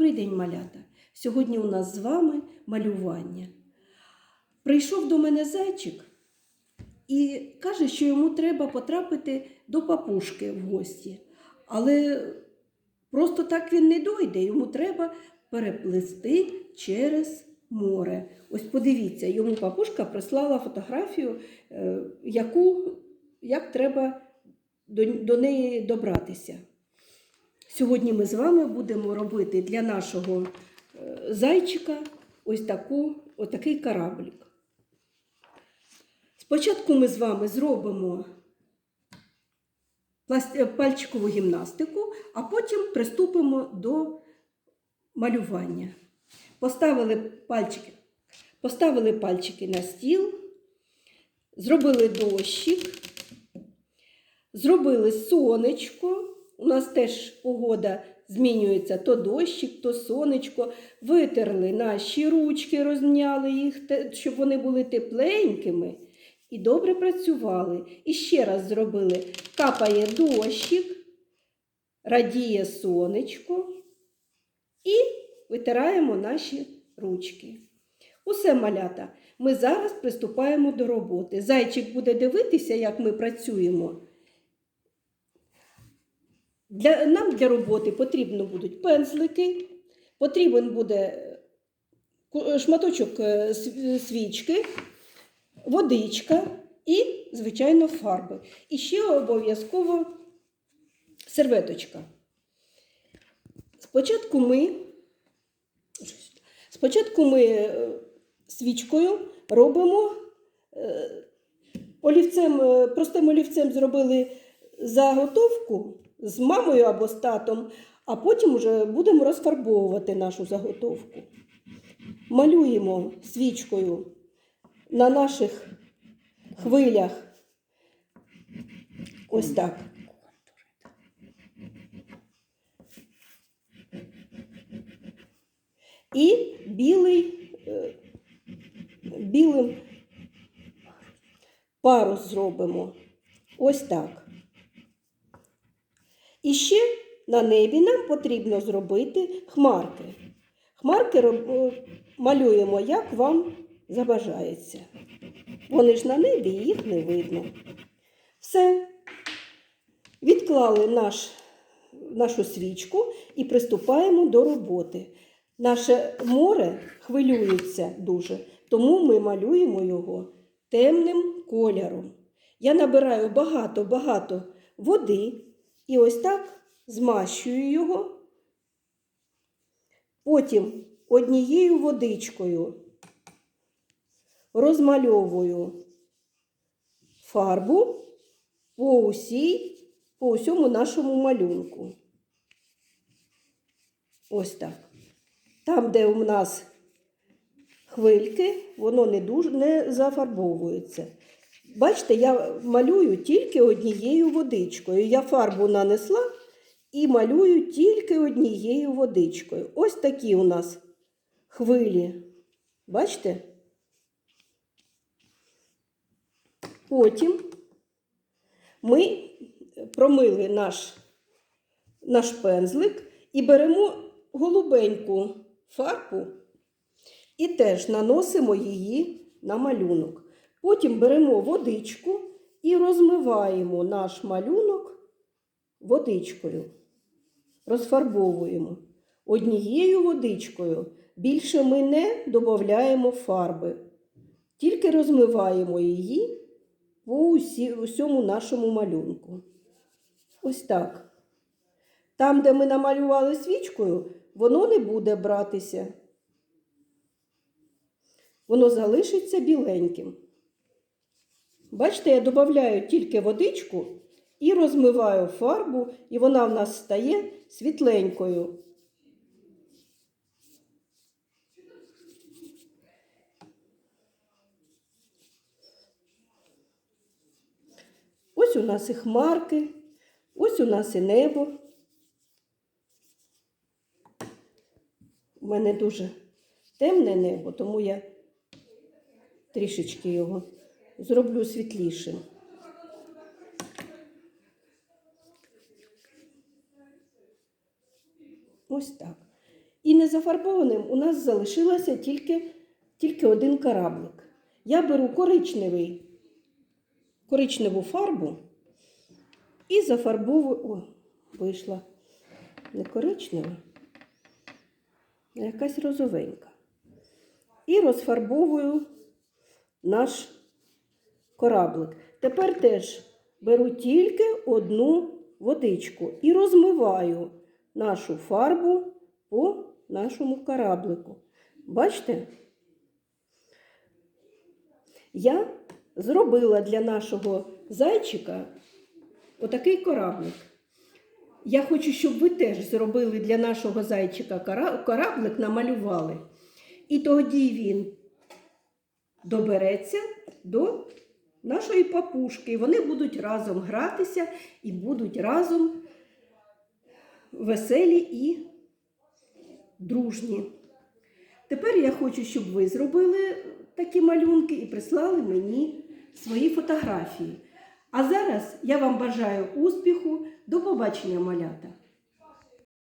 Добрий день, малята! Сьогодні у нас з вами малювання. Прийшов до мене зайчик і каже, що йому треба потрапити до папушки в гості. Але просто так він не дойде, йому треба переплисти через море. Ось подивіться, йому папушка прислала фотографію, е, яку, як треба до, до неї добратися. Сьогодні ми з вами будемо робити для нашого е, зайчика ось таку, отакий кораблик. Спочатку ми з вами зробимо е, пальчикову гімнастику, а потім приступимо до малювання. Поставили пальчики, поставили пальчики на стіл, зробили дощик, зробили сонечко. У нас теж погода змінюється то дощик, то сонечко. Витерли наші ручки, розм'яли їх, щоб вони були тепленькими і добре працювали. І ще раз зробили: капає дощик, радіє сонечко і витираємо наші ручки. Усе малята. Ми зараз приступаємо до роботи. Зайчик буде дивитися, як ми працюємо. Для, нам для роботи потрібно будуть пензлики, потрібен буде шматочок е, свічки, водичка і, звичайно, фарби. І ще обов'язково серветочка. Спочатку ми, спочатку ми е, свічкою робимо е, олівцем, е, простим олівцем зробили заготовку з мамою або з татом, а потім вже будемо розфарбовувати нашу заготовку. Малюємо свічкою на наших хвилях. Ось так. І білий, е, білим парус зробимо. Ось так. І ще на небі нам потрібно зробити хмарки. Хмарки е, малюємо, як вам забажається. Вони ж на небі, їх не видно. Все. Відклали наш, нашу свічку і приступаємо до роботи. Наше море хвилюється дуже, тому ми малюємо його темним кольором. Я набираю багато-багато води і ось так змащую його. Потім однією водичкою розмальовую фарбу по усій, по усьому нашому малюнку. Ось так. Там, де у нас хвильки, воно не дуже не зафарбовується. Бачите, я малюю тільки однією водичкою. Я фарбу нанесла і малюю тільки однією водичкою. Ось такі у нас хвилі. Бачите? Потім ми промили наш, наш пензлик і беремо голубеньку фарбу і теж наносимо її на малюнок. Потім беремо водичку і розмиваємо наш малюнок водичкою. Розфарбовуємо однією водичкою. Більше ми не додаємо фарби, тільки розмиваємо її по усі, усьому нашому малюнку. Ось так. Там, де ми намалювали свічкою, воно не буде братися. Воно залишиться біленьким. Бачите, я додаю тільки водичку і розмиваю фарбу, і вона в нас стає світленькою. Ось у нас і хмарки, ось у нас і небо. У мене дуже темне небо, тому я трішечки його зроблю світлішим. Ось так. І незафарбованим у нас залишилося тільки, тільки один кораблик. Я беру коричневий, коричневу фарбу і зафарбовую. О, вийшла не коричнева, а якась розовенька. І розфарбовую наш кораблик. Тепер теж беру тільки одну водичку і розмиваю нашу фарбу по нашому кораблику. Бачите? Я зробила для нашого зайчика отакий кораблик. Я хочу, щоб ви теж зробили для нашого зайчика кораблик, намалювали. І тоді він добереться до нашої папушки. Вони будуть разом гратися і будуть разом веселі і дружні. Тепер я хочу, щоб ви зробили такі малюнки і прислали мені свої фотографії. А зараз я вам бажаю успіху. До побачення, малята!